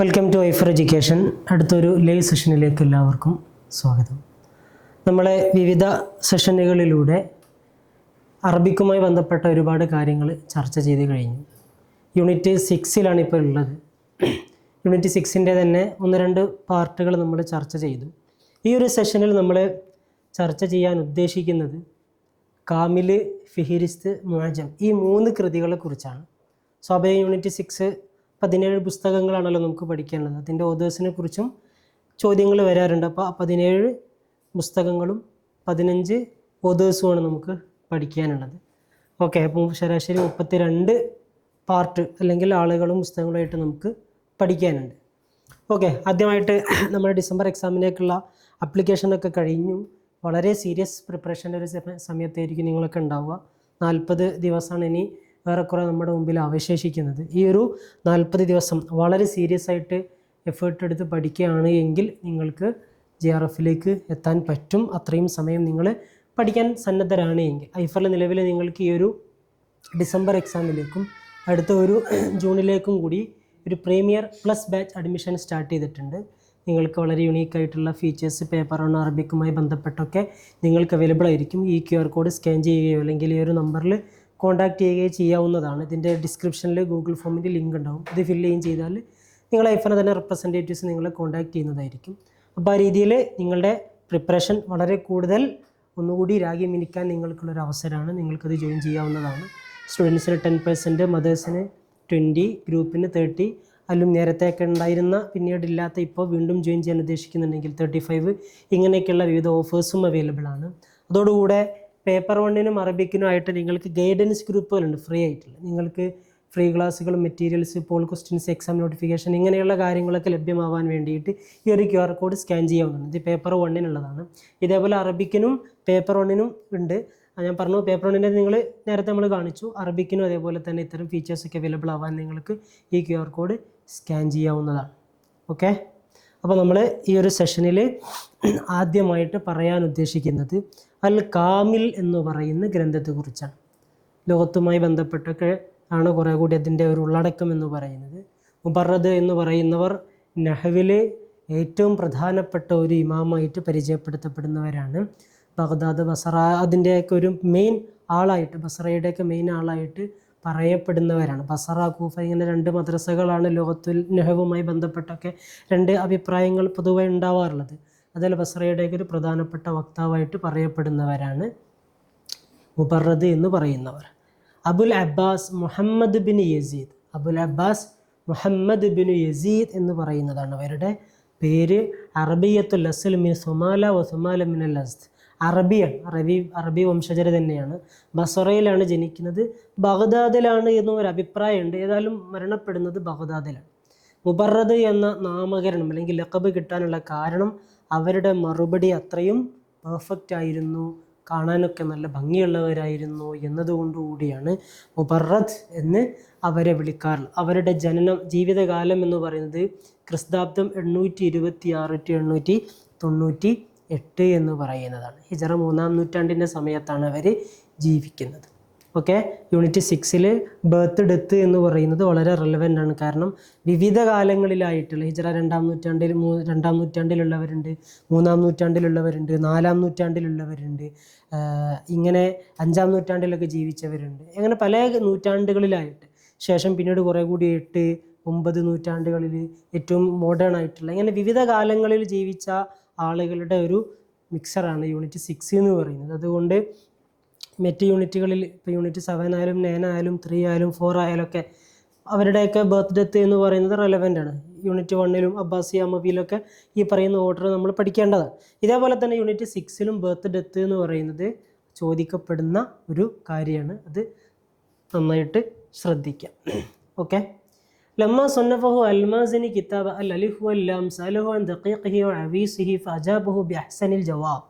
Welcome to Ifer education. അടുത്തൊരു live സെഷനിലേക്ക് എല്ലാവർക്കും സ്വാഗതം. നമ്മളെ വിവിധ സെഷനുകളിലൂടെ അറബിക്കുമായി ബന്ധപ്പെട്ട ഒരുപാട് കാര്യങ്ങൾ ചർച്ച ചെയ്ത് കഴിഞ്ഞു. യൂണിറ്റ് സിക്സിലാണ് ഇപ്പോൾ ഉള്ളത്. യൂണിറ്റ് സിക്സിന്റെ തന്നെ ഒന്ന് രണ്ട് പാർട്ടുകൾ നമ്മൾ ചർച്ച ചെയ്തു. ഈ ഒരു സെഷനിൽ നമ്മൾ ചർച്ച ചെയ്യാൻ ഉദ്ദേശിക്കുന്നത് കാമിൽ ഫിഹിരിസ്ത് മുഅജം ഈ മൂന്ന് കൃതികളെ കുറിച്ചാണ്. സ്വാഭാവിക യൂണിറ്റ് സിക്സ് പതിനേഴ് പുസ്തകങ്ങളാണല്ലോ നമുക്ക് പഠിക്കാനുള്ളത്. അതിന്റെ ഓതേഴ്സിനെ കുറിച്ചും ചോദ്യങ്ങൾ വരാറുണ്ട്. അപ്പോൾ പതിനേഴ് പുസ്തകങ്ങളും പതിനഞ്ച് ഓതേഴ്സുമാണ് നമുക്ക് പഠിക്കാനുള്ളത്. ഓക്കെ അപ്പോൾ ശരാശരി മുപ്പത്തി രണ്ട് പാർട്ട് അല്ലെങ്കിൽ ആളുകളും പുസ്തകങ്ങളുമായിട്ട് നമുക്ക് പഠിക്കാനുണ്ട്. ഓക്കെ ആദ്യമായിട്ട് നമ്മുടെ ഡിസംബർ എക്സാമിനേക്കുള്ള അപ്ലിക്കേഷനൊക്കെ കഴിഞ്ഞു. വളരെ സീരിയസ് പ്രിപ്പറേഷന്റെ ഒരു സമ- സമയത്തായിരിക്കും നിങ്ങളൊക്കെ ഉണ്ടാവുക. നാൽപ്പത് ദിവസമാണ് ഇനി ഏറെക്കുറെ നമ്മുടെ മുമ്പിൽ അവശേഷിക്കുന്നത്. ഈ ഒരു നാൽപ്പത് ദിവസം വളരെ സീരിയസ് ആയിട്ട് എഫേർട്ട് എടുത്ത് പഠിക്കുകയാണ് എങ്കിൽ നിങ്ങൾക്ക് ജെ ആർ എഫിലേക്ക് എത്താൻ പറ്റും. അത്രയും സമയം നിങ്ങൾ പഠിക്കാൻ സന്നദ്ധരാണ് എങ്കിൽ. ഐഫറിൽ നിലവിൽ നിങ്ങൾക്ക് ഈ ഒരു ഡിസംബർ എക്സാമിലേക്കും അടുത്ത ഒരു ജൂണിലേക്കും കൂടി ഒരു premier plus batch admission start ചെയ്തിട്ടുണ്ട്. നിങ്ങൾക്ക് വളരെ യുണീക്ക് ആയിട്ടുള്ള ഫീച്ചേഴ്സ് പേപ്പർ ഓൺ അറബിക്കുമായി ബന്ധപ്പെട്ടൊക്കെ നിങ്ങൾക്ക് അവൈലബിൾ ആയിരിക്കും. ഈ ക്യു ആർ കോഡ് സ്കാൻ ചെയ്യുകയോ അല്ലെങ്കിൽ ഈ ഒരു നമ്പറിൽ കോൺടാക്റ്റ് ചെയ്യുകയോ ചെയ്യാവുന്നതാണ്. ഇതിന്റെ ഡിസ്ക്രിപ്ഷനിൽ ഗൂഗിൾ ഫോമിന്റെ ലിങ്ക് ഉണ്ടാവും. ഇത് ഫില്ല് ചെയ്യും ചെയ്താൽ നിങ്ങൾ ഐഫോൺ തന്നെ റെപ്രസെന്റേറ്റീവ്സ് നിങ്ങളെ കോൺടാക്റ്റ് ചെയ്യുന്നതായിരിക്കും. അപ്പോൾ ആ രീതിയിൽ നിങ്ങളുടെ പ്രിപ്പറേഷൻ വളരെ കൂടുതൽ ഒന്നുകൂടി രാഗി മിനിക്കാൻ നിങ്ങൾക്കുള്ളൊരു അവസരമാണ്. നിങ്ങൾക്കത് ജോയിൻ ചെയ്യാവുന്നതാണ്. സ്റ്റുഡൻസിന് ടെൻ പെർസെന്റ് മദേഴ്സിന് ട്വന്റി ഗ്രൂപ്പിന് തേർട്ടി അല്ലും നേരത്തെയൊക്കെ ഉണ്ടായിരുന്ന പിന്നീട് ഇല്ലാത്ത ഇപ്പോൾ വീണ്ടും ജോയിൻ ചെയ്യാൻ ഉദ്ദേശിക്കുന്നുണ്ടെങ്കിൽ തേർട്ടി ഫൈവ് ഇങ്ങനെയൊക്കെയുള്ള വിവിധ ഓഫേഴ്സും അവൈലബിൾ ആണ്. അതോടുകൂടെ പേപ്പർ വണ്ണിനും അറബിക്കിനും ആയിട്ട് നിങ്ങൾക്ക് ഗൈഡൻസ് ഗ്രൂപ്പുകളുണ്ട് ഫ്രീ ആയിട്ടുള്ള നിങ്ങൾക്ക് ഫ്രീ ക്ലാസ്സുകളും materials poll questions exam notification ഇങ്ങനെയുള്ള കാര്യങ്ങളൊക്കെ ലഭ്യമാവാൻ വേണ്ടിയിട്ട് ഈ ഒരു ക്യു ആർ കോഡ് സ്കാൻ ചെയ്യാവുന്നതാണ്. ഇത് പേപ്പർ വണ്ണിനുള്ളതാണ്. ഇതേപോലെ അറബിക്കിനും പേപ്പർ വണ്ണിനും ഉണ്ട്. ഞാൻ പറഞ്ഞു പേപ്പർ വണ്ണിന്റെ നിങ്ങൾ നേരത്തെ നമ്മൾ കാണിച്ചു. അറബിക്കിനും അതേപോലെ തന്നെ ഇത്തരം ഫീച്ചേഴ്സൊക്കെ അവൈലബിൾ ആവാൻ നിങ്ങൾക്ക് ഈ ക്യു ആർ കോഡ് സ്കാൻ ചെയ്യാവുന്നതാണ്. ഓക്കെ അപ്പോൾ നമ്മൾ ഈ ഒരു സെഷനിൽ ആദ്യമായിട്ട് പറയാൻ ഉദ്ദേശിക്കുന്നത് അൽ കാമിൽ എന്ന് പറയുന്ന ഗ്രന്ഥത്തെക്കുറിച്ചാണ് ലോകത്തുമായി ബന്ധപ്പെട്ടൊക്കെ ആണ് കുറേ കൂടി അതിന്റെ ഒരു ഉള്ളടക്കം എന്ന് പറയുന്നത്. മുബറദ് എന്ന് പറയുന്നവർ നഹവിൽ ഏറ്റവും പ്രധാനപ്പെട്ട ഒരു ഇമാമായിട്ട് പരിചയപ്പെടുത്തപ്പെടുന്നവരാണ്. ബഗ്ദാദ് ബസറ അതിന്റെയൊക്കെ ഒരു മെയിൻ ആളായിട്ട് ബസറയുടെയൊക്കെ മെയിൻ ആളായിട്ട് പറയപ്പെടുന്നവരാണ്. ബസറ കൂഫ ഇങ്ങനെ രണ്ട് മദ്രസകളാണ് ലോകത്തിൽ നെഹവുമായി ബന്ധപ്പെട്ടൊക്കെ രണ്ട് അഭിപ്രായങ്ങൾ പൊതുവെ ഉണ്ടാവാറുള്ളത്. അതിൽ ബസറയുടെയൊക്കെ ഒരു പ്രധാനപ്പെട്ട വക്താവായിട്ട് പറയപ്പെടുന്നവരാണ് മുബറദ് എന്ന് പറയുന്നവർ. Abul Abbas Muhammad bin Yazid. Abul Abbas Muhammad bin Yazid എന്ന് പറയുന്നതാണ്. അവരുടെ പേര് അറബിയത്തുൽ അസ്ൽ മിൻ സുമാല വ സുമാല മിൻ അൽ അസ്ദ്. അറബിയാണ്. അറബി അറബി വംശജര തന്നെയാണ്. ബസറയിലാണ് ജനിക്കുന്നത്. ബഗ്ദാദിലാണ് എന്നും ഒരു അഭിപ്രായമുണ്ട്. ഏതായാലും മരണപ്പെടുന്നത് ബഗ്ദാദിലാണ്. മുബറദ് എന്ന നാമകരണം അല്ലെങ്കിൽ ലക്കബ് കിട്ടാനുള്ള കാരണം അവരുടെ മറുപടി അത്രയും പെർഫെക്റ്റ് ആയിരുന്നു. കാണാനൊക്കെ നല്ല ഭംഗിയുള്ളവരായിരുന്നു എന്നതുകൊണ്ടുകൂടിയാണ് മുബറദ് എന്ന് അവരെ വിളിക്കാറുള്ളത് അവരുടെ ജനനം ജീവിതകാലം എന്ന് പറയുന്നത് ക്രിസ്താബ്ദം എണ്ണൂറ്റി ഇരുപത്തി ആറ് ടു എണ്ണൂറ്റി തൊണ്ണൂറ്റി എട്ട് എന്ന് പറയുന്നതാണ്. ഹിജറ മൂന്നാം നൂറ്റാണ്ടിന്റെ സമയത്താണ് അവർ ജീവിക്കുന്നത്. ഓക്കെ? യൂണിറ്റ് സിക്സിൽ ബർത്ത് ഡെത്ത് എന്ന് പറയുന്നത് വളരെ റെലവന്റ് ആണ്. കാരണം വിവിധ കാലങ്ങളിലായിട്ടുള്ള ഹിജറ രണ്ടാം നൂറ്റാണ്ടിൽ മൂ രണ്ടാം നൂറ്റാണ്ടിലുള്ളവരുണ്ട് മൂന്നാം നൂറ്റാണ്ടിലുള്ളവരുണ്ട് നാലാം നൂറ്റാണ്ടിലുള്ളവരുണ്ട് ഇങ്ങനെ അഞ്ചാം നൂറ്റാണ്ടിലൊക്കെ ജീവിച്ചവരുണ്ട്. അങ്ങനെ പല നൂറ്റാണ്ടുകളിലായിട്ട്. ശേഷം പിന്നീട് കുറേ കൂടി എട്ട് ഒമ്പത് നൂറ്റാണ്ടുകളിൽ ഏറ്റവും മോഡേൺ ആയിട്ടുള്ള ഇങ്ങനെ വിവിധ കാലങ്ങളിൽ ജീവിച്ച ആളുകളുടെ ഒരു മിക്സറാണ് യൂണിറ്റ് സിക്സ് എന്ന് പറയുന്നത്. അതുകൊണ്ട് മറ്റ് യൂണിറ്റുകളിൽ ഇപ്പോൾ യൂണിറ്റ് സെവൻ ആയാലും നയൻ ആയാലും ത്രീ ആയാലും ഫോർ ആയാലും ഒക്കെ അവരുടെയൊക്കെ ബർത്ത് ഡെത്ത് എന്ന് പറയുന്നത് റെലവന്റ് ആണ്. യൂണിറ്റ് വണ്ണിലും അബ്ബാസി മബിയിലൊക്കെ ഈ പറയുന്ന ഓർഡർ നമ്മൾ പഠിക്കേണ്ടതാണ്. ഇതേപോലെ തന്നെ യൂണിറ്റ് സിക്സിലും ബർത്ത് ഡെത്ത് എന്ന് പറയുന്നത് ചോദിക്കപ്പെടുന്ന ഒരു കാര്യമാണ്. അത് നന്നായിട്ട് ശ്രദ്ധിക്കാം. ഓക്കെ لما صنفه المازني كتاب الألف واللام سأله عن دقيقه وعويصه فأجابه بأحسن الجواب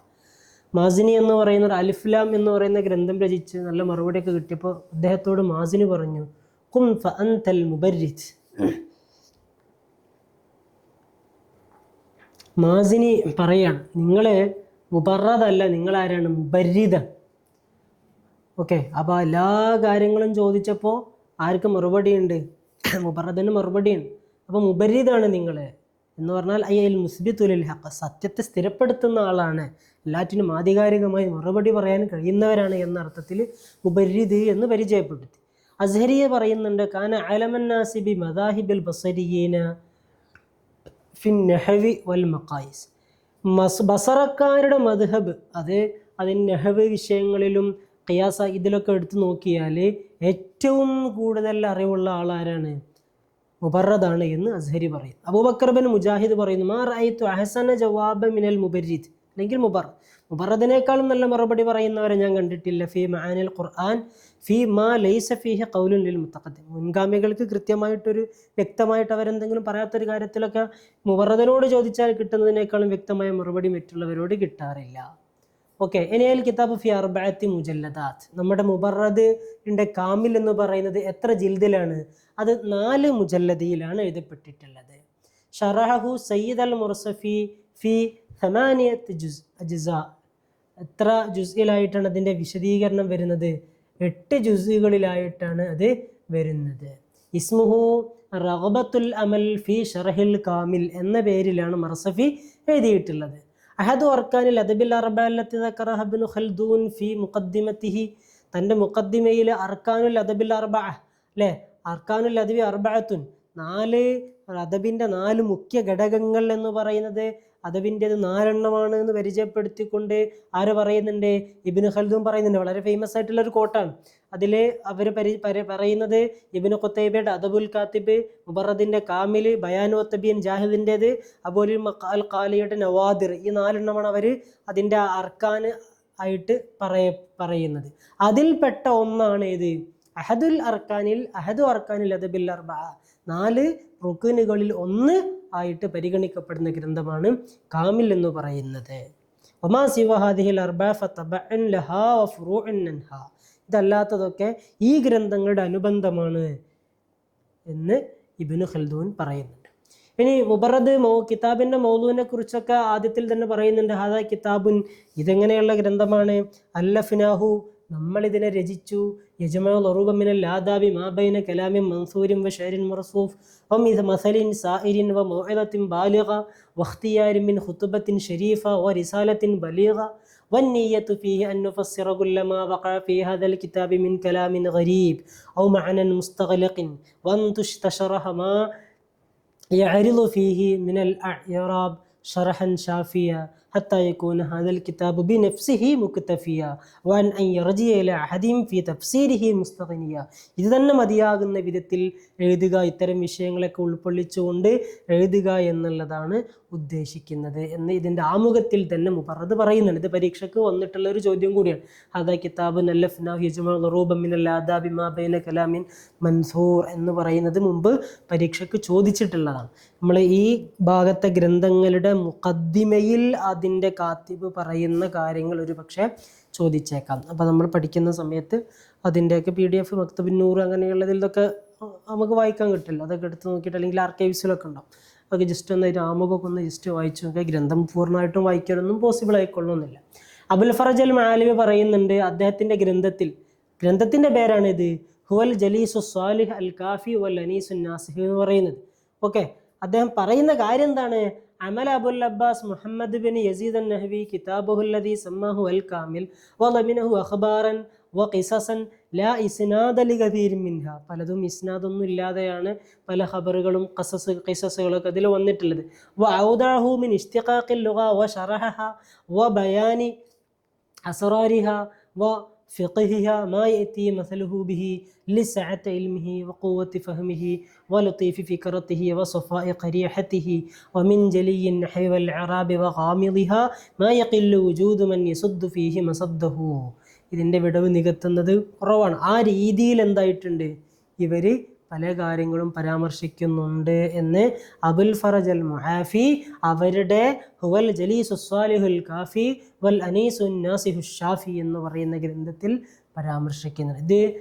മാസിനി എന്ന് പറയുന്ന ഒരു അലിഫ്ലാം എന്ന് പറയുന്ന ഗ്രന്ഥം രചിച്ച് നല്ല മറുപടിയൊക്കെ കിട്ടിയപ്പോൾ അദ്ദേഹത്തോട് മാസിനി പറഞ്ഞു കും ഫഅൻതൽ മുബരിത് മാസിനി പറയാണ് നിങ്ങളെ മുബറദല്ല നിങ്ങളാരാണ് മുബരിദ ഓക്കെ അപ്പോൾ എല്ലാ കാര്യങ്ങളും ചോദിച്ചപ്പോൾ ആർക്ക് മറുപടിയുണ്ട് മുബറദിന് മറുപടിയുണ്ട് അപ്പോൾ മുബരീദാണ് നിങ്ങൾ എന്ന് പറഞ്ഞാൽ അയ്യൽ മുസ്ബിത്തുലിൽ ഹക്ക് സത്യത്തെ സ്ഥിരപ്പെടുത്തുന്ന ആളാണ്. എല്ലാറ്റിനും ആധികാരികമായി മറുപടി പറയാൻ കഴിയുന്നവരാണ് എന്ന അർത്ഥത്തിൽ മുബരീദ് എന്ന് പരിചയപ്പെടുത്തി. അസ്ഹരിയെ പറയുന്നുണ്ട് കാന അലമന്നാസിബി മദാഹിബിൽ ബസരിയീന ഫിൻ നെഹവി വൽ മക്കായിസ് മസ് ബസറക്കാരുടെ മദ്ഹബ് അത് അതിൻ നെഹവ് വിഷയങ്ങളിലും ഖിയാസ ഇതിലൊക്കെ എടുത്തു നോക്കിയാൽ ഏറ്റവും കൂടുതൽ അറിവുള്ള ആളാരാണ്? മുബറദാണ് എന്ന് അസ്ഹരി പറയുന്നു അബൂബക്കർ ബിൻ മുജാഹിദ് പറയുന്നു മാ റഅയ്തു അഹസന ജവാബ മിനൽ മുബരീദ്. അല്ലെങ്കിൽ മുബർ മുബറദിനേക്കാളും നല്ല മറുപടി പറയുന്നവരെ ഞാൻ കണ്ടിട്ടില്ല. ഫി മാനിൽ ഖുർആൻ ഫി മാ ലൈസ ഫിഹ കൗലുൽ ലിൽ മുത്തഖദ്ദിം. മുൻഗാമികൾക്ക് കൃത്യമായിട്ടൊരു വ്യക്തമായിട്ട് അവരെന്തെങ്കിലും പറയാത്തൊരു കാര്യത്തിലൊക്കെ മുബറദിനോട് ചോദിച്ചാൽ കിട്ടുന്നതിനേക്കാളും വ്യക്തമായ മറുപടി മറ്റുള്ളവരോട് കിട്ടാറില്ല. ഓക്കെ എനിയൽ കിതാബ് ഫി അർബഅത്തി മുജല്ലദാത്ത്. നമ്മുടെ മുബറദിന്റെ കാമിൽ എന്ന് പറയുന്നത് എത്ര ജിൽദിലാണ്? അത് നാല് മുജല്ലദിയിലാണ് എഴുതപ്പെട്ടിട്ടുള്ളത്. ഷറഹു സയ്യിദ് അൽ മുർസഫി ഫി ഹമാനിയത്ത് ജുസ് അജിസ എത്ര ജുസിലായിട്ടാണ് അതിന്റെ വിശദീകരണം വരുന്നത്? എട്ട് ജുസുകളിലായിട്ടാണ് അത് വരുന്നത്. ഇസ്മുഹു റഹബത്തുൽ അമൽ ഫി ഷറഹിൽ കാമിൽ എന്ന പേരിലാണ് മർസഫി എഴുതിയിട്ടുള്ളത്. അഹദു വർക്കാനിൽ അദബിൽ അറബാലത്തി ദക്കറഹബിനു ഖൽദൂൻ ഫി മുഖദ്ദിമത്തിഹി. തന്റെ മുഖദ്ദിമയിൽ അർക്കാനുൽ അദബിൽ അർബ അല്ലേ? അർക്കാനുൽ അദബി അർബഅത്തുൻ നാല് അദബിന്റെ നാല് മുഖ്യ ഘടകങ്ങൾ എന്ന് പറയുന്നത് അദബിന്റെത് നാലെണ്ണമാണ് എന്ന് പരിചയപ്പെടുത്തിക്കൊണ്ട് ആര് പറയുന്നുണ്ട്? ഇബിന് ഖൽദും പറയുന്നുണ്ട്. വളരെ ഫേമസ് ആയിട്ടുള്ള ഒരു കോട്ടാണ് അതിൽ അവർ പരി പറയുന്നത് ഇബിന് ഖുത്തൈബയുടെ അദബുൽ കാത്തിബ് മുബറദിന്റെ കാമിൽ ബയാനു ഒത്തബിയൻ ജാഹിദിന്റേത് അതുപോലെ അൽ ഖാലിയുടെ നവാദിർ ഈ നാലെണ്ണമാണ് അവർ അതിന്റെ അർക്കാൻ ആയിട്ട് പറയ പറയുന്നത്. അതിൽപ്പെട്ട ഒന്നാണ് ഏത്? അഹദുൽ അർക്കാനിൽ അഹദു അർക്കാനിൽ അദബിൽ അർബ. നാല് റുക്കുനുകളിൽ ഒന്ന് ആയിട്ട് പരിഗണിക്കപ്പെടുന്ന ഗ്രന്ഥമാണ് കാമിൽ എന്ന് പറയുന്നത്. ഒമാ സിവഹാദിഹിൽ ഇതല്ലാത്തതൊക്കെ ഈ ഗ്രന്ഥങ്ങളുടെ അനുബന്ധമാണ് എന്ന് ഇബിനു ഖൽദൂൻ പറയുന്നുണ്ട്. ഇനി മുബറദ് മൗ കിതാബിന്റെ മൗലൂവിനെ കുറിച്ചൊക്കെ ആദ്യത്തിൽ തന്നെ പറയുന്നുണ്ട്. ഹാദാ കിതാബുൻ. ഇതെങ്ങനെയുള്ള ഗ്രന്ഥമാണ്? അല്ലഫിനാഹു നമ്മൾ ഇതിനെ രചിച്ചു യജമാറുബമിനൽ ലാദാബി മാബൈന കലാമിൻ മൻസൂരിൻ വ ഷൈരിൻ മർസൂഫ് വമിത് മസലിൻ സായിരിൻ വ മൗഇദത്തിൻ ബാലിഗ വഖ്തിയാരിൻ മിൻ ഖുതുബത്തിൻ ഷരീഫ വ റിസാലത്തിൻ ബലീഗ والنية فيه أن نفسر كل ما وقع في هذا الكتاب من كلام غريب أو معنى مستغلق وأن تشتشرح ما يعرض فيه من الأعراب شرحا شافيا ഹത്ത യക്കൂന ഹദൽ കിതാബ് ബി നഫ്സിഹി മുക്തഫിയ വൻ റജിയല അഹദീം ഫി തഫ്സീരിഹി മുസ്തഖനിയ ഇത് തന്നെ മതിയാകുന്ന വിധത്തിൽ എഴുതുക ഇത്തരം വിഷയങ്ങളൊക്കെ ഉൾക്കൊള്ളിച്ചുകൊണ്ട് എഴുതുക എന്നുള്ളതാണ് ഉദ്ദേശിക്കുന്നത്. എന്ന് ഇതിന്റെ ആമുഖത്തിൽ തന്നെ മുബറത് പറയുന്നുണ്ട്. ഇത് പരീക്ഷയ്ക്ക് വന്നിട്ടുള്ള ഒരു ചോദ്യം കൂടിയാണ്. ഹദ കിതാബ് നല്ലഫ്നൂബമിൻ കലാമിൻ മൻസൂർ എന്ന് പറയുന്നത് മുമ്പ് പരീക്ഷയ്ക്ക് ചോദിച്ചിട്ടുള്ളതാണ്. നമ്മൾ ഈ ഭാഗത്തെ ഗ്രന്ഥങ്ങളുടെ മുഖദ്ദിമയിൽ അതിന്റെ കാത്തിബ് പറയുന്ന കാര്യങ്ങൾ ഒരു പക്ഷേ ചോദിച്ചേക്കാം. അപ്പോൾ നമ്മൾ പഠിക്കുന്ന സമയത്ത് അതിന്റെയൊക്കെ പി ഡി എഫ് മക്തബിന്നൂർ അങ്ങനെയുള്ളതിലൊക്കെ നമുക്ക് വായിക്കാൻ കിട്ടില്ല. അതൊക്കെ എടുത്ത് നോക്കിയിട്ട് അല്ലെങ്കിൽ ആർക്കൈവ്സിലൊക്കെ ഉണ്ടാവും. അതൊക്കെ ജസ്റ്റ് ഒന്ന് രാമുഖമൊക്കെ ഒന്ന് ജസ്റ്റ് വായിച്ചു നോക്കുക ഗ്രന്ഥം പൂർണമായിട്ടും വായിക്കാനൊന്നും പോസിബിൾ ആയിക്കൊള്ളുന്നില്ല അബുൽ ഫറജ് അൽ മാലിമി പറയുന്നുണ്ട് അദ്ദേഹത്തിന്റെ ഗ്രന്ഥത്തിൽ ഗ്രന്ഥത്തിന്റെ പേരാണിത് ഹുവൽ ജലീസു സ്വാലിഹ് അൽ കാഫി വൽ അനീസു നാസിഹ് എന്ന് പറയുന്നത്. ഓക്കെ? അദ്ദേഹം പറയുന്ന കാര്യം എന്താണ്? Amala Abul Abbas Muhammad bin Yazid നഹ്വി കിതാബുഹുല്ലദി സമ്മഹു അൽ കാമിൽ വലമിനഹു അഖ്ബാറൻ വ കിസസൻ ലാ ഇസ്നാദ് അലി ഗദീർ മിൻഹ. പലതും ഇസ്നാദൊന്നും ഇല്ലാതെയാണ് പല ഖബറുകളും കസസ് കിസസുകളൊക്കെ അതിൽ വന്നിട്ടുള്ളത്. വ ഔദാഹു മിൻ ഇഷ്തിഖാഖിൽ ലുഗ വ ഷറഹ വ ബയാനി അസറാരിഹ വ وفقهها ما يأتي مثله به لسعة علمه وقوة فهمه ولطيف فكرته وصفاء قريحته ومن جلي النحو والإعراب وغامضها ما يقل وجود من يصد فيه مصده ഇതിൻ്റെ വിടവ് നികത്തുന്നത് കുറവാണ് ആ രീതിയിൽ എന്തായിട്ടുണ്ട് ഇവർ പല കാര്യങ്ങളും പരാമർശിക്കുന്നുണ്ട് എന്ന് അബുൽ ഫറജൽ മുഹാഫി അവരുടെ ഹുവൽ ജലീസുസ്വാലിഹുൽ കാഫി വൽ അനീസു നാസിഹു ഷാഫി എന്ന് പറയുന്ന ഗ്രന്ഥത്തിൽ പരാമർശിക്കുന്നുണ്ട്. ഇത്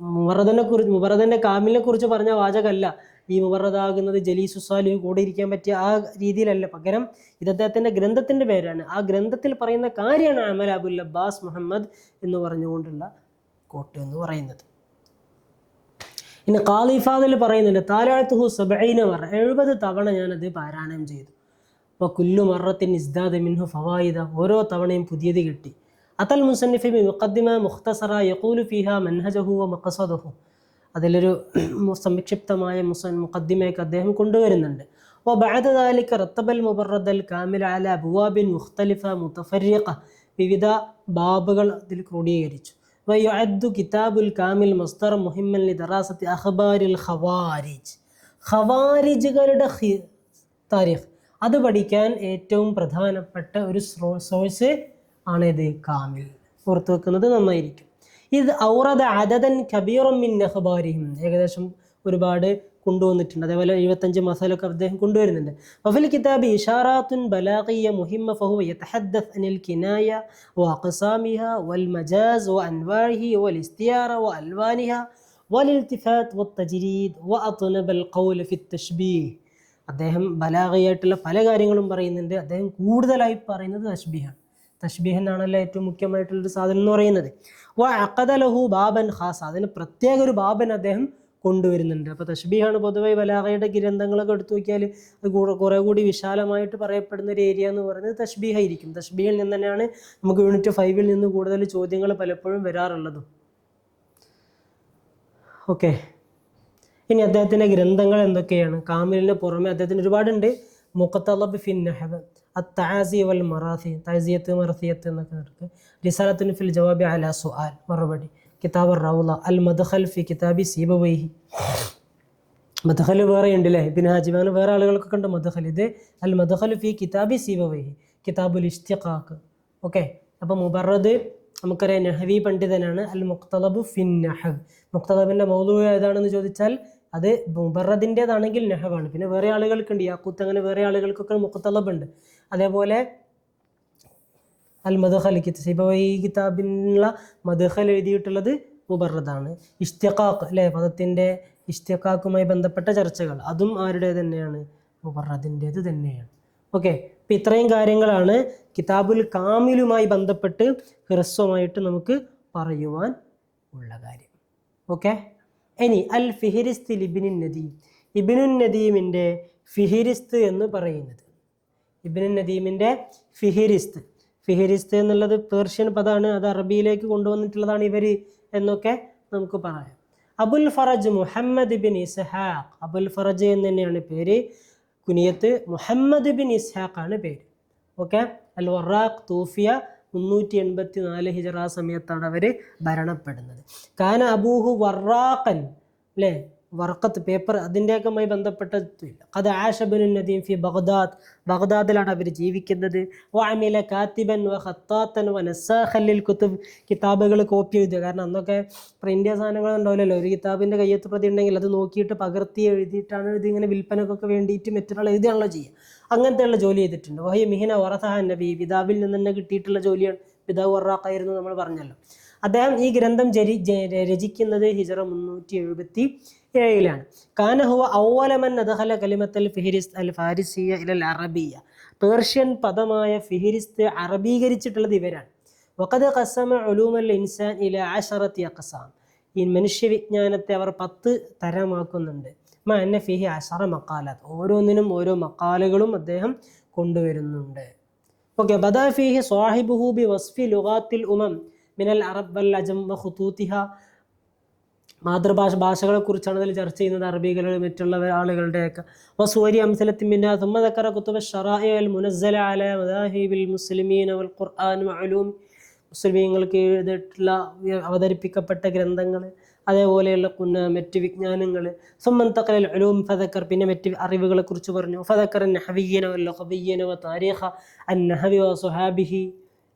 മുബറദനെ കുറിച്ച് മുബറദന്റെ കാമിലിനെ കുറിച്ച് പറഞ്ഞ വാചകമല്ല. ഈ മുബറദാകുന്നത് ജലീസുസ്വാലിഹു കൂടെ ഇരിക്കാൻ പറ്റിയ ആ രീതിയിലല്ല. പകരം ഇത് അദ്ദേഹത്തിന്റെ ഗ്രന്ഥത്തിന്റെ പേരാണ്. ആ ഗ്രന്ഥത്തിൽ പറയുന്ന കാര്യമാണ് അമൽ അബുൽ അബ്ബാസ് മുഹമ്മദ് എന്ന് പറഞ്ഞുകൊണ്ടുള്ള കോട്ട് എന്ന് പറയുന്നത്. പിന്നെ കാലിഫാദിൽ പറയുന്നുണ്ട് താലാഴത്തുഹു സബൈന മറ എഴുപത് തവണ ഞാനത് പാരായണം ചെയ്തു. അപ്പോൾ കുല്ലു മറത്തിൻ ഇസ്ദാദ് മിൻഹു ഫവായിദ ഓരോ തവണയും പുതിയത് കിട്ടി. അതൽ മുസന്നിഫി മുഖദ്ദിമ മുഖ്തസറ യഖൂലു ഫിഹ മൻഹജഹു വ മക്കസദഹു അതിലൊരു സംക്ഷിപ്തമായ മുസൻ മുഖദ്ദിമയൊക്കെ അദ്ദേഹം കൊണ്ടുവരുന്നുണ്ട്. ഓ ബഅദാലിക്ക് റത്തബൽ മുബറദൽ കാമിൽ അല അബുവാബിൻ മുഖ്തലിഫ മുത്തഫരിയഖ വിവിധ ബാബുകൾ അതിൽ ക്രോഡീകരിച്ചു. വയുഅദ്ദു കിതാബുൽ കാമിൽ മസ്തർ മുഹിമ്മൻ ലി ദറാസത്തി അഖ്ബാരിൽ ഖവാരിജ്. ഖവാരിജുകളുടെ താരിഖ് അത് പഠിക്കാൻ ഏറ്റവും പ്രധാനപ്പെട്ട ഒരു സോഴ്സ് ആണ് ഇത് കാമിൽ. ഓർത്തു വെക്കുന്നത് നന്നായിരിക്കും. ഇത് ഔറദ അദദൻ കബീറമിൻ അഖ്ബാരിഹിം. ഏകദേശം ഒരുപാട് കൊണ്ടുവന്നിട്ടുണ്ട്. അതേപോലെ എഴുപത്തഞ്ച് മസാലൊക്കെ അദ്ദേഹം കൊണ്ടുവരുന്നുണ്ട്. വഫിൽ കിതാബ് ഇഷാറാത്തുൻ ബലാഖിയ മുഹിമ്മ ഫഹു യതഹദ്ദസ് അനിൽ കിനായ വ അഖ്സാമിഹ വൽ മജാസ് വ അൻവാഹി വൽ ഇസ്തിയാറ വ അൽവാനിഹ വലിൽത്തിഫാത്ത് വ തജ്രീദ് വ അത്നബ് അൽ ഖൗൽ ഫി തശ്ബീഹ്. അദ്ദേഹം ബലാഗിയായിട്ടുള്ള പല കാര്യങ്ങളും പറയുന്നുണ്ട്. അദ്ദേഹം കൂടുതലായി പറയുന്നത് തശ്ബീഹാണ് എന്നാണല്ലോ ഏറ്റവും മുഖ്യമായിട്ടുള്ളൊരു സാധനം എന്ന് പറയുന്നത്. വ അക്കദലഹു ബാബൻ ഖാസ്. അതിന് പ്രത്യേക ഒരു ബാബൻ അദ്ദേഹം കൊണ്ടുവരുന്നുണ്ട്. അപ്പോൾ തഷ്ബീഹാണ് പൊതുവെ ബലാഹയുടെ ഗ്രന്ഥങ്ങളൊക്കെ എടുത്തു നോക്കിയാൽ അത് കുറേ കൂടി വിശാലമായിട്ട് പറയപ്പെടുന്ന ഒരു ഏരിയ എന്ന് പറയുന്നത് തഷ്ബീഹായിരിക്കും തഷ്ബീഹിൽ നിന്ന് തന്നെയാണ് നമുക്ക് യൂണിറ്റ് ഫൈവിൽ നിന്ന് കൂടുതൽ ചോദ്യങ്ങൾ പലപ്പോഴും വരാറുള്ളതും. ഓക്കെ ഇനി അദ്ദേഹത്തിന്റെ ഗ്രന്ഥങ്ങൾ എന്തൊക്കെയാണ്? കാമിലിന് പുറമെ അദ്ദേഹത്തിന് ഒരുപാടുണ്ട്. മുഖത്തലബ് ഫിൻ നഹബ് അത്താസി വൽ മറാസി താസിയത്ത് മറസിയത്ത് എന്നൊക്കെ റിസാലത്തിന് ഫിൽ ജവാബി അല സുആൽ മറുപടി. കിതാബ് റൗല അൽ മദ്ഖൽ ഫി കിതാബി മദ്ഖൽ വേറെ ഉണ്ട് അല്ലേ ഇബിൻ ഹാജിബാന് വേറെ ആളുകൾക്കൊക്കെ ഉണ്ട് മദ്ഖൽ ഇത് അൽ മദ്ഖൽ ഫി കിതാബി സീബവൈഹി. കിതാബുൽ ഇഷ്തിഖാഖ് ഓക്കെ? അപ്പോൾ മുബറദ് നമുക്കറിയാം നഹവി പണ്ഡിതനാണ്. അൽ മുക്തലബു ഫിൻ നഹവ്. മുക്തലബിന്റെ മൗലു ഏതാണെന്ന് ചോദിച്ചാൽ അത് മുബറദിന്റേതാണെങ്കിൽ നെഹവാണ്. പിന്നെ വേറെ ആളുകൾക്കുണ്ട്. യാക്കൂത്ത് അങ്ങനെ വേറെ ആളുകൾക്കൊക്കെ മുഖത്തലബ് ഉണ്ട് അതേപോലെ അൽ മദഹൽ ഇപ്പോൾ ഈ കിതാബിനുള്ള മദഹൽ എഴുതിയിട്ടുള്ളത് മുബറദാണ്. ഇഷ്തിഖാഖ് അല്ലേ? പദത്തിന്റെ ഇഷ്തിഖാഖുമായി ബന്ധപ്പെട്ട ചർച്ചകൾ. അതും ആരുടെ തന്നെയാണ്? മുബറദിന്റേത് തന്നെയാണ്. ഓക്കെ. അപ്പം ഇത്രയും കാര്യങ്ങളാണ് കിതാബുൽ കാമിലുമായി ബന്ധപ്പെട്ട് ഹ്രസ്വമായിട്ട് നമുക്ക് പറയുവാൻ ഉള്ള കാര്യം. ഓക്കെ? ഇനി അൽ ഫിഹിരിസ്ത് ലിബിനുൻ നദീം. ഇബിനുൻ നദീമിന്റെ ഫിഹിരിസ്ത് എന്ന് പറയുന്നത്. ഇബിനുൻ നദീമിന്റെ ഫിഹിരിസ്ത്. ഫിഹിരിസ്ത് എന്നുള്ളത് പേർഷ്യൻ പദമാണ് അത് അറബിയിലേക്ക് കൊണ്ടുവന്നിട്ടുള്ളതാണ് ഇവർ എന്നൊക്കെ നമുക്ക് പറയാം. Abul Faraj Muhammad bin Ishaq Abul Faraj എന്ന് തന്നെയാണ് പേര്. കുനിയത്ത് മുഹമ്മദ് ബിൻ ഇസ്ഹാഖ് ആണ് പേര്. ഓക്കെ? അൽ വറാഖ് തൂഫിയ മുന്നൂറ്റി എൺപത്തി നാല് ഹിജറ സമയത്താണ് അവർ ഭരണപ്പെടുന്നത്. കാന അബൂഹു വറാഖൻ അല്ലേ? വർക്കത്ത് പേപ്പർ അതിന്റെയൊക്കെയുമായി ബന്ധപ്പെട്ടതില്ല അത് ആഷബിനു നദീം ഫി ബഗ്ദാദ്. ബഗ്ദാദിലാണ് അവർ ജീവിക്കുന്നത്. വാമില കാത്തിബൻ വ ഹത്താത്തൻ വ നസാഖല്ലിൽ കുത്തുബ്. കിതാബുകൾ കോപ്പി എഴുതുക. കാരണം അന്നൊക്കെ പ്രിന്റ് സാധനങ്ങൾ ഉണ്ടാവില്ലല്ലോ. ഒരു കിതാബിന്റെ കയ്യത്ത് പ്രതി ഉണ്ടെങ്കിൽ അത് നോക്കിയിട്ട് പകർത്തി എഴുതിയിട്ടാണ് ഇത് ഇങ്ങനെ വിൽപ്പനക്കൊക്കെ വേണ്ടിയിട്ട് മറ്റൊരാൾ എഴുതിയാണല്ലോ ചെയ്യുക. അങ്ങനത്തെയുള്ള ജോലി ചെയ്തിട്ടുണ്ട്. വഹി മിഹിന വറസഹ നബി. പിതാവിൽ നിന്ന് തന്നെ കിട്ടിയിട്ടുള്ള ജോലിയാണ്. പിതാവ് വറാഖായിരുന്നു നമ്മൾ പറഞ്ഞല്ലോ. അദ്ദേഹം ഈ ഗ്രന്ഥം രചിക്കുന്നത് ഹിജറ മുന്നൂറ്റി എഴുപത്തി ഏഴിലാണ് കാനഹുവ ഔവലമൻ അദഹല കലിമത്തൽ ഫിഹിരിസ് അൽ ഫാരിസിയ ഇലൽ അറബിയ. പേർഷ്യൻ പദമായ ഫിഹിരിസ്ത് അറബീകരിച്ചിട്ടുള്ളത് ഇവരാണ്. വഖദ് ഖസമ ഉലൂമൽ ഇൻസാൻ ഇല ആഷറത്തി അഖസാം. ഈ മനുഷ്യവിജ്ഞാനത്തെ അവർ പത്ത് തരമാക്കുന്നുണ്ട്. മന്ന ഫിഹി അഷറ മക്കാലാത്ത് ഓരോന്നിനും ഓരോ മക്കാലുകളും അദ്ദേഹം കൊണ്ടുവരുന്നുണ്ട്. ഓക്കെ ബദാ ഫിഹി സ്വാഹിബുഹൂബി വസ്ഫി ലുഗാത്തിൽ ഉമം മിനൽ അറബ് വൽ അജം വ മാതൃഭാഷ ഭാഷകളെക്കുറിച്ചാണ് അതിൽ ചർച്ച ചെയ്യുന്നത്. അറബികളുടെ മറ്റുള്ള ആളുകളുടെയൊക്കെ. വസൂരി സൂര്യ തുമ്മദക്കറ കുത്തുബ ഷറാഇ അൽ മുനസ്സല അല മദാഹിബിൽ മുസ്ലിമീൻ വൽ ഖുർആൻ മഅലൂം. മുസ്ലിമീങ്ങൾക്ക് എഴുതിയിട്ടുള്ള അവതരിപ്പിക്കപ്പെട്ട ഗ്രന്ഥങ്ങൾ അതേപോലെയുള്ള കുന്ന മറ്റ് വിജ്ഞാനങ്ങൾ. സുമ്മൻ തക്കലൽ അലൂം ഫതക്കർ പിന്നെ മറ്റ് അറിവുകളെ കുറിച്ച് പറഞ്ഞു. ഫതക്കർ നഹവിയന വല്ല ഖബിയന വ താരീഖ അൻ നഹവി വ സുഹാബിഹി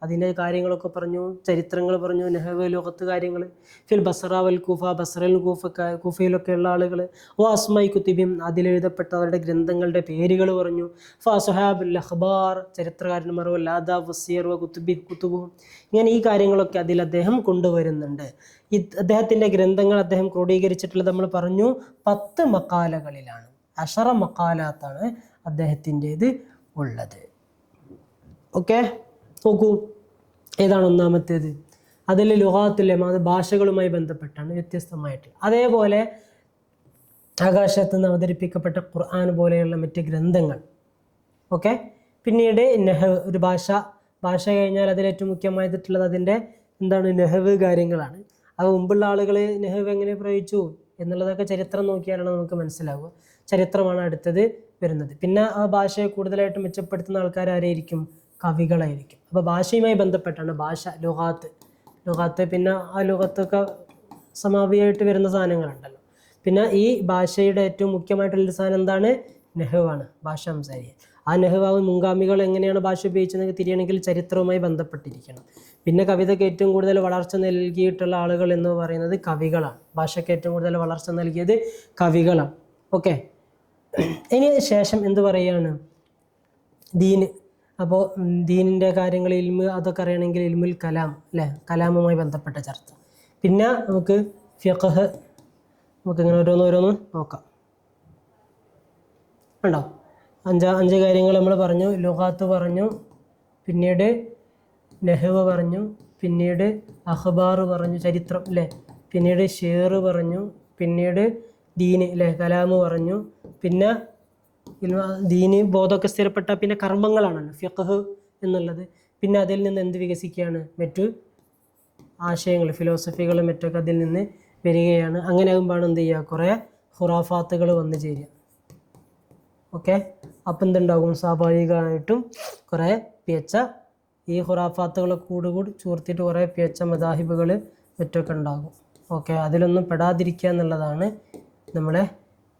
അതിന്റെ കാര്യങ്ങളൊക്കെ പറഞ്ഞു ചരിത്രങ്ങൾ പറഞ്ഞു നെഹവ ലോകത്ത് കാര്യങ്ങൾ ഫിൽ ബസറ വൽ കൂഫ ബസറൽ കൂഫ കൂഫയിലൊക്കെ ഉള്ള ആളുകൾ. ഓ അസ്മൈ കുത്തിബിം അതിലെഴുതപ്പെട്ട അവരുടെ ഗ്രന്ഥങ്ങളുടെ പേരുകൾ പറഞ്ഞു. ഫ സുഹാബുൽ അഖ്ബാർ ചരിത്രകാരന്മാർ ലാദാ വസീർ വ കുത്തുബി കുത്തുബും ഇങ്ങനെ ഈ കാര്യങ്ങളൊക്കെ അതിൽ അദ്ദേഹം കൊണ്ടുവരുന്നുണ്ട്. അദ്ദേഹത്തിന്റെ ഗ്രന്ഥങ്ങൾ അദ്ദേഹം ക്രോഡീകരിച്ചിട്ടുള്ളത് നമ്മൾ പറഞ്ഞു പത്ത് മക്കാലകളിലാണ്. അഷറ മക്കാലാത്താണ് അദ്ദേഹത്തിന്റേത് ഉള്ളത്. ഓക്കെ? നോക്കൂ. ഏതാണ് ഒന്നാമത്തേത്? അതിൽ ലുഹാത്തുല്യം അത് ഭാഷകളുമായി ബന്ധപ്പെട്ടാണ് വ്യത്യസ്തമായിട്ട്. അതേപോലെ ആകാശത്ത് നിന്ന് അവതരിപ്പിക്കപ്പെട്ട ഖുർആൻ പോലെയുള്ള മറ്റ് ഗ്രന്ഥങ്ങൾ. ഓക്കെ? പിന്നീട് നെഹ് ഒരു ഭാഷ ഭാഷ കഴിഞ്ഞാൽ അതിൽ ഏറ്റവും മുഖ്യമായിട്ടുള്ളത് അതിന്റെ എന്താണ് നെഹവ് കാര്യങ്ങളാണ്. അത് മുമ്പുള്ള ആളുകൾ നെഹവ് എങ്ങനെ പ്രയോഗിച്ചു എന്നുള്ളതൊക്കെ ചരിത്രം നോക്കിയാലാണ് നമുക്ക് മനസ്സിലാവുക. ചരിത്രമാണ് അടുത്തത് വരുന്നത്. പിന്നെ ആ ഭാഷയെ കൂടുതലായിട്ട് മെച്ചപ്പെടുത്തുന്ന ആൾക്കാർ ആരായിരിക്കും കവികളായിരിക്കും. അപ്പോൾ ഭാഷയുമായി ബന്ധപ്പെട്ടാണ് ഭാഷ ലുഹാത്ത് ലുഹാത്ത് പിന്നെ ആ ലുഹത്തൊക്കെ സമാപിയായിട്ട് വരുന്ന സാധനങ്ങളുണ്ടല്ലോ. പിന്നെ ഈ ഭാഷയുടെ ഏറ്റവും മുഖ്യമായിട്ടുള്ള സാധനം എന്താണ്? നെഹ്വാണ് ഭാഷ സംസാരിക്കുക. ആ നെഹ്വാവ് മുൻഗാമികൾ എങ്ങനെയാണ് ഭാഷ ഉപയോഗിച്ചതെന്ന് തിരിയണമെങ്കിൽ ചരിത്രവുമായി ബന്ധപ്പെട്ടിരിക്കണം. പിന്നെ കവിതയ്ക്ക് ഏറ്റവും കൂടുതൽ വളർച്ച നൽകിയിട്ടുള്ള ആളുകൾ എന്ന് പറയുന്നത് കവികളാണ്. ഭാഷയ്ക്ക് ഏറ്റവും കൂടുതൽ വളർച്ച നൽകിയത് കവികളാണ്. ഓക്കെ. ഇനി ശേഷം എന്ത് പറയുകയാണ്? ദീന് അപ്പോൾ ദീനിന്റെ കാര്യങ്ങൾ ഇൽമ് അതൊക്കെ അറിയണമെങ്കിൽ ഇൽമുൽ കലാം അല്ലേ? കലാമുമായി ബന്ധപ്പെട്ട ചർച്ച. പിന്നെ നമുക്ക് ഫിഖഹ് നമുക്ക് ഇങ്ങനെ ഓരോന്ന് ഓരോന്ന് നോക്കാം. ഉണ്ടോ അഞ്ചാ അഞ്ച് കാര്യങ്ങൾ നമ്മൾ പറഞ്ഞു ലുഹാത്ത് പറഞ്ഞു പിന്നീട് നെഹ്വ് പറഞ്ഞു പിന്നീട് അഖ്ബാർ പറഞ്ഞു ചരിത്രം അല്ലേ? പിന്നീട് ഷേർ പറഞ്ഞു പിന്നീട് ദീന് അല്ലേ? കലാമ് പറഞ്ഞു പിന്നെ ഇൽമ- ദീന് ബോധമൊക്കെ സ്ഥിരപ്പെട്ട പിന്നെ കർമ്മങ്ങളാണല്ലോ ഫിഖഹ് എന്നുള്ളത്. പിന്നെ അതിൽ നിന്ന് എന്ത് വികസിക്കുകയാണ്? മറ്റു ആശയങ്ങൾ ഫിലോസഫികളും മറ്റൊക്കെ അതിൽ നിന്ന് വരികയാണ്. അങ്ങനെ ആകുമ്പോഴാണ് എന്ത് ചെയ്യുക? കുറേ ഹുറാഫാത്തുകൾ വന്നു ചേരുക. ഓക്കെ? അപ്പം എന്തുണ്ടാകും? സ്വാഭാവികമായിട്ടും കുറേ പിയച്ച ഈ ഹുറാഫാത്തുകളെ കൂടുകൂടി ചൂർത്തിയിട്ട് കുറേ പിയച്ച മദാഹിബുകൾ മറ്റൊക്കെ ഉണ്ടാകും. ഓക്കെ? അതിലൊന്നും പെടാതിരിക്കുക എന്നുള്ളതാണ് നമ്മളെ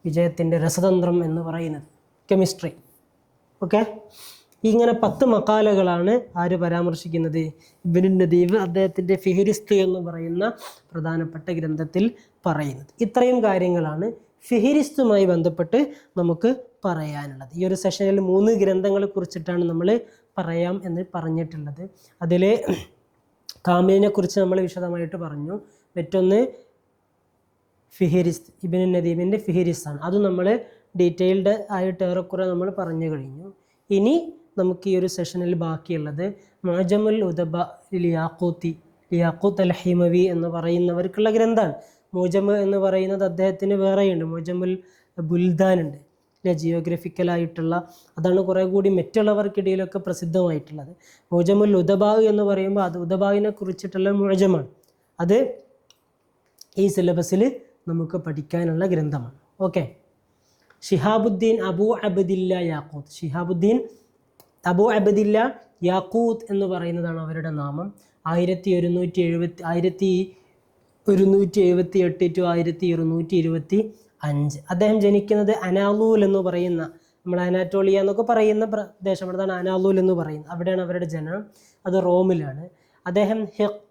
വിജയത്തിന്റെ രസതന്ത്രം എന്ന് പറയുന്നത്. കെമിസ്ട്രി. ഓക്കെ? ഇങ്ങനെ പത്ത് മക്കാലകളാണ് ആര് പരാമർശിക്കുന്നത്? ഇബിനു നദീവ് അദ്ദേഹത്തിന്റെ ഫിഹിരിസ്ത് എന്ന് പറയുന്ന പ്രധാനപ്പെട്ട ഗ്രന്ഥത്തിൽ പറയുന്നത്. ഇത്രയും കാര്യങ്ങളാണ് ഫിഹിരിസ്തുമായി ബന്ധപ്പെട്ട് നമുക്ക് പറയാനുള്ളത്. ഈ ഒരു സെഷനിൽ മൂന്ന് ഗ്രന്ഥങ്ങളെ കുറിച്ചിട്ടാണ് നമ്മൾ പറയാം എന്ന് പറഞ്ഞിട്ടുള്ളത്. അതിൽ കാമിലിനെ കുറിച്ച് നമ്മൾ വിശദമായിട്ട് പറഞ്ഞു. മറ്റൊന്ന് ഫിഹിരിസ് ഇബിൻ നദീമിന്റെ ഫിഹിരിസ് ആണ് അത് നമ്മൾ ഡീറ്റെയിൽഡ് ആയിട്ട് ഏറെക്കുറെ നമ്മൾ പറഞ്ഞു കഴിഞ്ഞു. ഇനി നമുക്ക് ഈ ഒരു സെഷനിൽ ബാക്കിയുള്ളത് മാജമുൽ ഉദബ ലിയാക്കൂത്തി ലിയാക്കൂത്ത് അൽ ഹിമവി എന്ന് പറയുന്നവർക്കുള്ള ഗ്രന്ഥമാണ് മോജമ് എന്ന് പറയുന്നത് അദ്ദേഹത്തിന് വേറെയുണ്ട്. മോജമുൽ അല്ലെ ജിയോഗ്രഫിക്കലായിട്ടുള്ള അതാണ് കുറേ കൂടി മറ്റുള്ളവർക്കിടയിലൊക്കെ പ്രസിദ്ധമായിട്ടുള്ളത്. മോജമുൽ ഉദബാഗ് എന്ന് പറയുമ്പോൾ അത് ഉദബാഗിനെ കുറിച്ചിട്ടുള്ള മോജമാണ് അത് ഈ സിലബസിൽ നമുക്ക് പഠിക്കാനുള്ള ഗ്രന്ഥമാണ്. Okay? Shihabuddin Abu Abdillah Yaqut. Shihabuddin Abu Abdillah Yaqut എന്ന് പറയുന്നതാണ് അവരുടെ നാമം. ആയിരത്തി ഒരുന്നൂറ്റി എഴുപത്തി ആയിരത്തി ഒരുന്നൂറ്റി എഴുപത്തി എട്ട് ടു ആയിരത്തി ഇരുന്നൂറ്റി ഇരുപത്തി അഞ്ച്. അദ്ദേഹം ജനിക്കുന്നത് അനാലൂൽ എന്ന് പറയുന്ന നമ്മൾ അനാറ്റോളിയ എന്നൊക്കെ പറയുന്ന പ്രദേശം അതാണ് അനാലൂൽ എന്ന് പറയുന്നത്. അവിടെയാണ് അവരുടെ ജനനം. അത് റോമിലാണ്. അദ്ദേഹം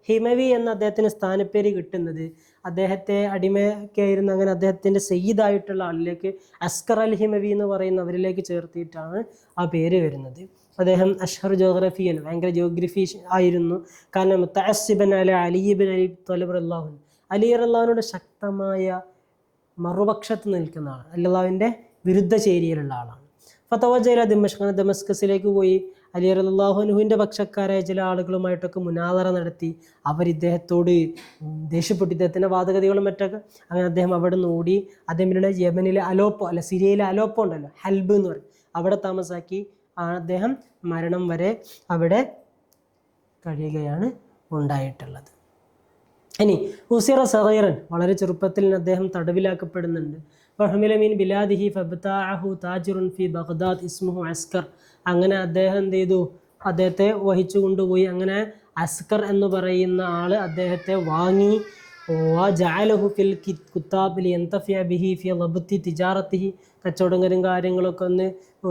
ഹിമവി എന്ന അദ്ദേഹത്തിന് സ്ഥാനപ്പേര് കിട്ടുന്നത് അദ്ദേഹത്തെ അടിമയൊക്കെയായിരുന്നു അങ്ങനെ അദ്ദേഹത്തിന്റെ സെയ്ദായിട്ടുള്ള ആളിലേക്ക് അസ്കർ അൽ ഹിമവി എന്ന് പറയുന്നവരിലേക്ക് ചേർത്തിയിട്ടാണ് ആ പേര് വരുന്നത്. അദ്ദേഹം അഷ്ഹർ ജോഗ്രഫിയൻ ഭയങ്കര ജോഗ്രഫി ആയിരുന്നു. കാരണം തഅസിബൻ അല അലിബിൻ അലി തൊലബർ അള്ളാഹുൻ അലി അള്ളാഹുവിനോട് ശക്തമായ മറുപക്ഷത്ത് നിൽക്കുന്ന ആളാണ് അല്ലാഹുവിന്റെ വിരുദ്ധ ചേരിയിലുള്ള ആളാണ് ഫത്തവജയില അങ്ങനെ ദമസ്കസിലേക്ക് പോയി. അലി അള്ളാഹുനുവിന്റെ പക്ഷക്കാരായ ചില ആളുകളുമായിട്ടൊക്കെ മുനാദറ നടത്തി അവർ ഇദ്ദേഹത്തോട് ദേഷ്യപ്പെട്ടു. ഇദ്ദേഹത്തിന്റെ വാദഗതികളും മറ്റൊക്കെ അങ്ങനെ അദ്ദേഹം അവിടെ നിന്ന് ഓടി അദ്ദേഹം യമനിലെ അലോപ്പോ അല്ല സിരിയയിലെ അലോപ്പോ ഉണ്ടല്ലോ ഹൽബ് എന്ന് പറയും. അവിടെ താമസാക്കി അദ്ദേഹം മരണം വരെ അവിടെ കഴിയുകയാണ് ഉണ്ടായിട്ടുള്ളത്. ഇനി ഉസിറ സഹീറൻ വളരെ ചെറുപ്പത്തിൽ അദ്ദേഹം തടവിലാക്കപ്പെടുന്നുണ്ട്. ഫഹമിലമീൻ ബിലാദിഹി ഫബ്താഹു താജിറുൻ ഫി ബഗ്ദാദ് ഇസ്മുഹു അസ്കർ. അങ്ങനെ അദ്ദേഹം എന്ത് ചെയ്തു അദ്ദേഹത്തെ വഹിച്ചു കൊണ്ടുപോയി. അങ്ങനെ അസ്കർ എന്ന് പറയുന്ന ആൾ അദ്ദേഹത്തെ വാങ്ങി. ജാലഹു ഫിൽ കുത്താബിൽ എന്തഫിയ ബിഹി ഫിയ ലബത്തി തിജാറത്തിഹി. കച്ചവടങ്ങളും കാര്യങ്ങളൊക്കെ ഒന്ന്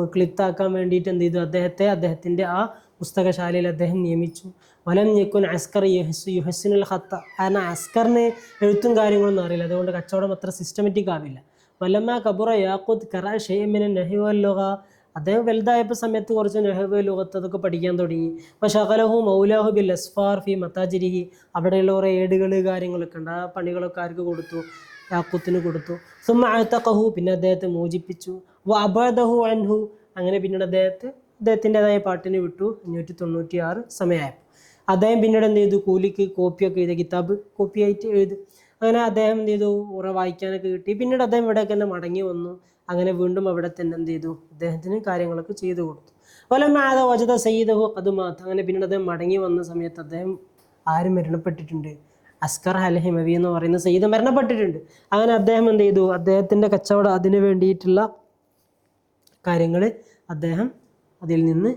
ക്ലിത്താക്കാൻ വേണ്ടിയിട്ട് എന്ത് ചെയ്തു അദ്ദേഹത്തെ അദ്ദേഹത്തിന്റെ ആ പുസ്തകശാലയിൽ അദ്ദേഹം നിയമിച്ചു. വലം ഞെക്കുൻ അസ്കർ യുഹസ് യുഹസിനുൽ ഹത്ത കാരണം അസ്കറിന് എഴുത്തും കാര്യങ്ങളൊന്നും അറിയില്ല. അതുകൊണ്ട് കച്ചവടം അത്ര സിസ്റ്റമാറ്റിക് ആവില്ല. വലമ്മ കബുറ യാക്കുദ് കറ ഷെയ്മിനെ നെഹുവല്ലുക അദ്ദേഹം വലുതായപ്പോൾ സമയത്ത് കുറച്ച് നെഹബ് ലോകത്ത് അതൊക്കെ പഠിക്കാൻ തുടങ്ങി. അപ്പോൾ ഷഹലഹു മൗലാഹു ബിൽ അസ്ഫാർ ഫി മത്താജിരിഹി അവിടെയുള്ള കുറേ ഏടുകൾ കാര്യങ്ങളൊക്കെ ഉണ്ട്. ആ പണികളൊക്കെ ആർക്ക് കൊടുത്തു? യാക്കൂത്തിന് കൊടുത്തു. സുമ അഴത്തക്കഹു പിന്നെ അദ്ദേഹത്തെ മോചിപ്പിച്ചു. വ അബദഹു അൻഹു അങ്ങനെ പിന്നീട് അദ്ദേഹത്തെ അദ്ദേഹത്തിന്റെതായ പാട്ടിന് വിട്ടു. അഞ്ഞൂറ്റി തൊണ്ണൂറ്റി ആറ് സമയമായപ്പോൾ അദ്ദേഹം പിന്നീട് എന്ത് ചെയ്തു? കൂലിക്ക് കോപ്പിയൊക്കെ എഴുതിയ കിതാബ് കോപ്പിയായിട്ട് എഴുതി. അങ്ങനെ അദ്ദേഹം എന്ത് ചെയ്തു? ഉറ വായിക്കാനൊക്കെ കിട്ടി. പിന്നീട് അദ്ദേഹം ഇവിടെയൊക്കെ തന്നെ മടങ്ങി വന്നു. അങ്ങനെ വീണ്ടും അവിടെ തന്നെ എന്ത് ചെയ്തു? അദ്ദേഹത്തിന് കാര്യങ്ങളൊക്കെ ചെയ്തു കൊടുത്തു. വലമാത വജത സയ്യിദഹു കതുമാത്ത് അങ്ങനെ പിന്നീട് അദ്ദേഹം മടങ്ങി വന്ന സമയത്ത് അദ്ദേഹം ആരും മരണപ്പെട്ടിട്ടുണ്ട്. അസ്കർ അൽ ഹിമവി എന്ന് പറയുന്ന സയ്യിദ് മരണപ്പെട്ടിട്ടുണ്ട്. അങ്ങനെ അദ്ദേഹം എന്ത് ചെയ്തു? അദ്ദേഹത്തിന്റെ കച്ചവടം അതിന് വേണ്ടിയിട്ടുള്ള കാര്യങ്ങൾ അദ്ദേഹം അതിൽ നിന്ന്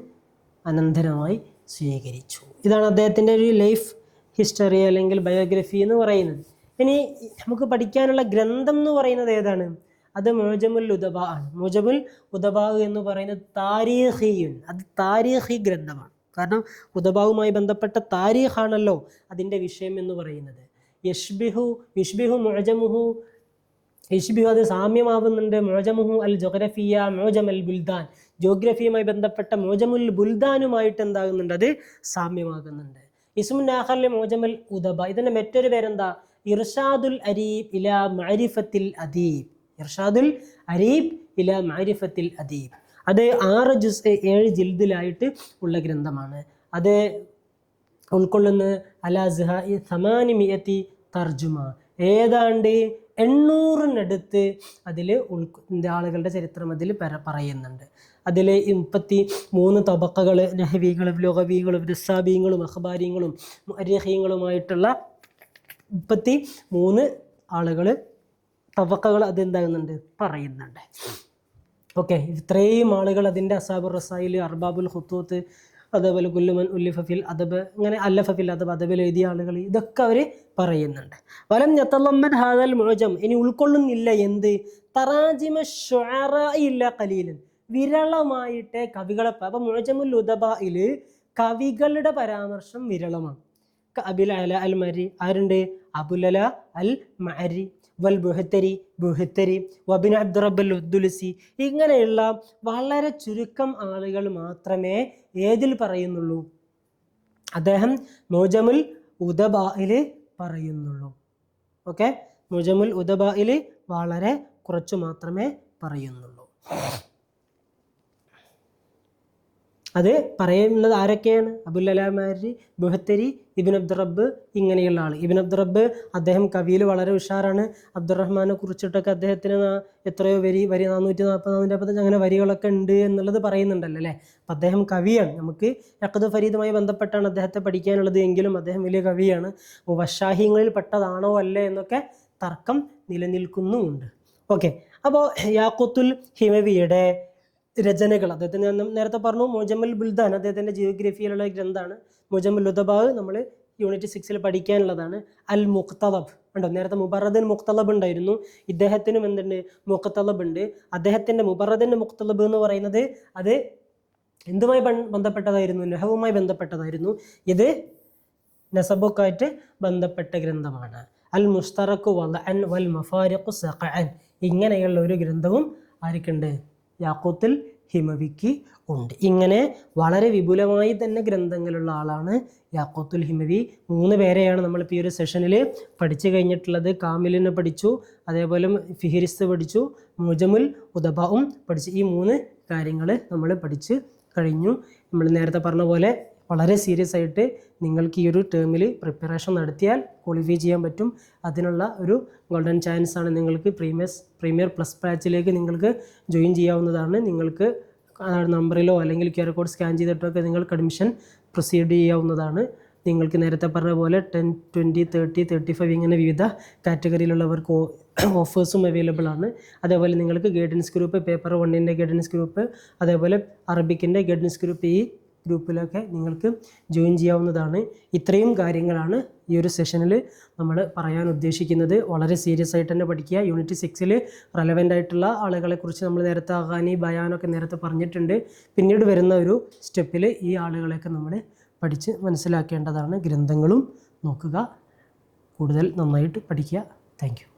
അനന്തരമായി സ്വീകരിച്ചു. ഇതാണ് അദ്ദേഹത്തിന്റെ ഒരു ലൈഫ് ഹിസ്റ്ററി അല്ലെങ്കിൽ ബയോഗ്രഫി എന്ന് പറയുന്നത്. ഇനി നമുക്ക് പഠിക്കാനുള്ള ഗ്രന്ഥം എന്ന് പറയുന്നത് ഏതാണ്? അത് മോജമുൽ ഉദബ ആണ്. മോജമുൽ ഉദബ എന്ന് പറയുന്നത് താരീഹിയുൻ അത് താരീഹി ഗ്രന്ഥമാണ്. കാരണം ഉദബാവുമായി ബന്ധപ്പെട്ട താരീഖാണല്ലോ അതിന്റെ വിഷയം എന്ന് പറയുന്നത്. യഷ്ബിഹു യുഷ്ബിഹു മുഴജമുഹു യഷ്ബിഹു അത് സാമ്യമാവുന്നുണ്ട്. മോജമുഹു അൽ ജോഗ്രഫിയ മോജം അൽ ബുൽദാൻ ജോഗ്രഫിയുമായി ബന്ധപ്പെട്ട മോജമുൽ ബുൽദാനുമായിട്ട് എന്താകുന്നുണ്ട്? അത് സാമ്യമാകുന്നുണ്ട്. ഇസ്മുൻ ആഖറിലെ മോജമൽ ഉദബ ഇതിന്റെ മറ്റൊരു പേരെന്താ? ഇർഷാദുൽ അരീബ് ഇല മാരിഫത്തിൽ അദീബ്. ഇർഷാദുൽ അരീബ് ഇല മാരിഫത്തിൽ അദീബ്. അത് ആറ് ജുസ് ഏഴ് ജിൽദിലായിട്ട് ഉള്ള ഗ്രന്ഥമാണ്. അത് ഉൾക്കൊള്ളുന്ന അലാസ്ഹ സമാനി മിയത്തി തർജുമ ഏതാണ്ട് എണ്ണൂറിനടുത്ത് അതിൽ ഉൾ ആളുകളുടെ ചരിത്രം അതിൽ പര പറയുന്നുണ്ട്. അതിൽ മുപ്പത്തി മൂന്ന് തബക്കകൾ നഹവികളും ലോകവികളും രസാബീങ്ങളും അഖബാരിങ്ങളും അരിഹീങ്ങളുമായിട്ടുള്ള മുപ്പത്തി മൂന്ന് ആളുകൾ തവക്കകൾ അതെന്താകുന്നുണ്ട്? പറയുന്നുണ്ട്. ഓക്കെ ഇത്രയും ആളുകൾ അതിന്റെ അസാബുർ റസായിൽ അർബാബുൽ ഹുത്തൂത്ത് അതേപോലെ ഗുല്ലുമൻ ഉല്ലിഫിൽ അദബ് അങ്ങനെ അല്ലഫിൽ അദബ് അദബിൽ എഴുതിയ ആളുകൾ ഇതൊക്കെ അവർ പറയുന്നുണ്ട്. വലം ഞത്തല്ലമ്മൻ ഹാദൽ മോജം ഇനി ഉൾക്കൊള്ളുന്നില്ല എന്ത്? തറാജിമ ഇല്ല കലീലൻ വിരളമായിട്ട് കവികളെ അപ്പം മുഴജമുൽ ഉദബയിൽ കവികളുടെ പരാമർശം വിരളമാണ്. അബിൽ അല അൽ മരി ആരുണ്ട്? അബുലല അൽ മരി. വൽ ബുഹത്തരി ബുഹത്തരി വബിൻ അബ്ദുറബൽ ഉദ്ദുലസി. ഇങ്ങനെയുള്ള വളരെ ചുരുക്കം ആളുകൾ മാത്രമേ ഏതിൽ പറയുന്നുള്ളൂ? അദ്ദേഹം മോജമുൽ ഉദബായിൽ പറയുന്നുള്ളൂ. ഓക്കെ? മുജമുൽ ഉദബായിൽ വളരെ കുറച്ച് മാത്രമേ പറയുന്നുള്ളൂ. അത് പറയുന്നത് ആരൊക്കെയാണ്? അബുൽ അലാമാരി ബുഹത്തരി ഇബിൻ അബ്ദുറബ്ബ് ഇങ്ങനെയുള്ള ആൾ ഇബിൻ അബ്ദുറബ്ബ് അദ്ദേഹം കവിയിൽ വളരെ ഉഷാറാണ്. അബ്ദുറഹ്മാനെ കുറിച്ചിട്ടൊക്കെ അദ്ദേഹത്തിന് എത്രയോ വരി വരി നാനൂറ്റി നാൽപ്പത് നാനൂറ്റി നാൽപ്പത്തഞ്ച് അങ്ങനെ വരികളൊക്കെ ഉണ്ട് എന്നുള്ളത് പറയുന്നുണ്ടല്ലോ അല്ലേ? അപ്പം അദ്ദേഹം കവിയാണ്. നമുക്ക് യക്കത് ഫരീദുമായി ബന്ധപ്പെട്ടാണ് അദ്ദേഹത്തെ പഠിക്കാനുള്ളത് എങ്കിലും അദ്ദേഹം വലിയ കവിയാണ്. വഷാഹിങ്ങളിൽ പെട്ടതാണോ അല്ലേ എന്നൊക്കെ തർക്കം നിലനിൽക്കുന്നുമുണ്ട്. ഓക്കെ. അപ്പോൾ യാക്കുത്തുൽ ഹിമവിയുടെ രചനകൾ. അദ്ദേഹത്തിന് നേരത്തെ പറഞ്ഞു മുജമ്മൽ ബുൽദാൻ അദ്ദേഹത്തിന്റെ ജിയോഗ്രഫിയിലുള്ള ഗ്രന്ഥമാണ് മുജമ്മൽ ഉദബാവ് നമ്മൾ യൂണിറ്റ് സിക്സിൽ പഠിക്കാനുള്ളതാണ്. അൽ മുഖ്തലബ്. ഉണ്ടോ നേരത്തെ മുബറദിൻ മുഖ്തലബ് ഉണ്ടായിരുന്നു. ഇദ്ദേഹത്തിനും എന്തുണ്ട്? മുഖ്തലബ് ഉണ്ട്. അദ്ദേഹത്തിന്റെ മുബറദിന്റെ മുഖ്തലബ് എന്ന് പറയുന്നത് അത് എന്തുമായി ബന്ധപ്പെട്ടതായിരുന്നു? നെഹവുമായി ബന്ധപ്പെട്ടതായിരുന്നു. ഇത് നസബുക്കായിട്ട് ബന്ധപ്പെട്ട ഗ്രന്ഥമാണ്. അൽ മുസ്തറഖു അൻ വൽ മഫാരിഖു സഖഅൻ. ഇങ്ങനെയുള്ള ഒരു ഗ്രന്ഥവും ആർക്കുണ്ട്? യാക്കൂത്തുൽ ഹിമവിക്ക് ഉണ്ട്. ഇങ്ങനെ വളരെ വിപുലമായി തന്നെ ഗ്രന്ഥങ്ങളുള്ള ആളാണ് യാക്കോത്തുൽ ഹിമവി. മൂന്ന് പേരെയാണ് നമ്മളിപ്പോൾ ഈ ഒരു സെഷനിൽ പഠിച്ചു കഴിഞ്ഞിട്ടുള്ളത്. കാമിലിനെ പഠിച്ചു അതേപോലെ ഫിഹിരിസ് പഠിച്ചു മുജമുൽ ഉദബാവും പഠിച്ചു. ഈ മൂന്ന് കാര്യങ്ങൾ നമ്മൾ പഠിച്ച് കഴിഞ്ഞു. നമ്മൾ നേരത്തെ പറഞ്ഞ പോലെ വളരെ സീരിയസ് ആയിട്ട് നിങ്ങൾക്ക് ഈ ഒരു ടേമിൽ പ്രിപ്പറേഷൻ നടത്തിയാൽ ക്വാളിഫൈ ചെയ്യാൻ പറ്റും. അതിനുള്ള ഒരു ഗോൾഡൻ ചാൻസ് ആണ് നിങ്ങൾക്ക് പ്രീമിയസ് പ്രീമിയർ പ്ലസ് ബാച്ചിലേക്ക് നിങ്ങൾക്ക് ജോയിൻ ചെയ്യാവുന്നതാണ്. നിങ്ങൾക്ക് നമ്പറിലോ അല്ലെങ്കിൽ ക്യു ആർ കോഡ് സ്കാൻ ചെയ്തിട്ടൊക്കെ നിങ്ങൾക്ക് അഡ്മിഷൻ പ്രൊസീഡ് ചെയ്യാവുന്നതാണ്. നിങ്ങൾക്ക് നേരത്തെ പറഞ്ഞ പോലെ ten twenty thirty thirty five ഇങ്ങനെ വിവിധ കാറ്റഗറിയിലുള്ളവർക്ക് ഓഫേഴ്സും അവൈലബിൾ ആണ്. അതേപോലെ നിങ്ങൾക്ക് ഗൈഡൻസ് ഗ്രൂപ്പ് പേപ്പർ വണ്ണിന്റെ ഗൈഡൻസ് ഗ്രൂപ്പ് അതേപോലെ അറബിക്കിന്റെ ഗൈഡൻസ് ഗ്രൂപ്പ് ഈ ഗ്രൂപ്പിലൊക്കെ നിങ്ങൾക്ക് ജോയിൻ ചെയ്യാവുന്നതാണ്. ഇത്രയും കാര്യങ്ങളാണ് ഈ ഒരു സെഷനിൽ നമ്മൾ പറയാൻ ഉദ്ദേശിക്കുന്നത്. വളരെ സീരിയസ് ആയിട്ട് തന്നെ പഠിക്കുക. യൂണിറ്റ് സിക്സിൽ റെലവന്റ് ആയിട്ടുള്ള ആളുകളെക്കുറിച്ച് നമ്മൾ നേരത്തെ അഹാനി ബയാനൊക്കെ നേരത്തെ പറഞ്ഞിട്ടുണ്ട്. പിന്നീട് വരുന്ന ഒരു സ്റ്റെപ്പിൽ ഈ ആളുകളെയൊക്കെ നമ്മൾ പഠിച്ച് മനസ്സിലാക്കേണ്ടതാണ്. ഗ്രന്ഥങ്ങളും നോക്കുക. കൂടുതൽ നന്നായിട്ട് പഠിക്കുക. താങ്ക്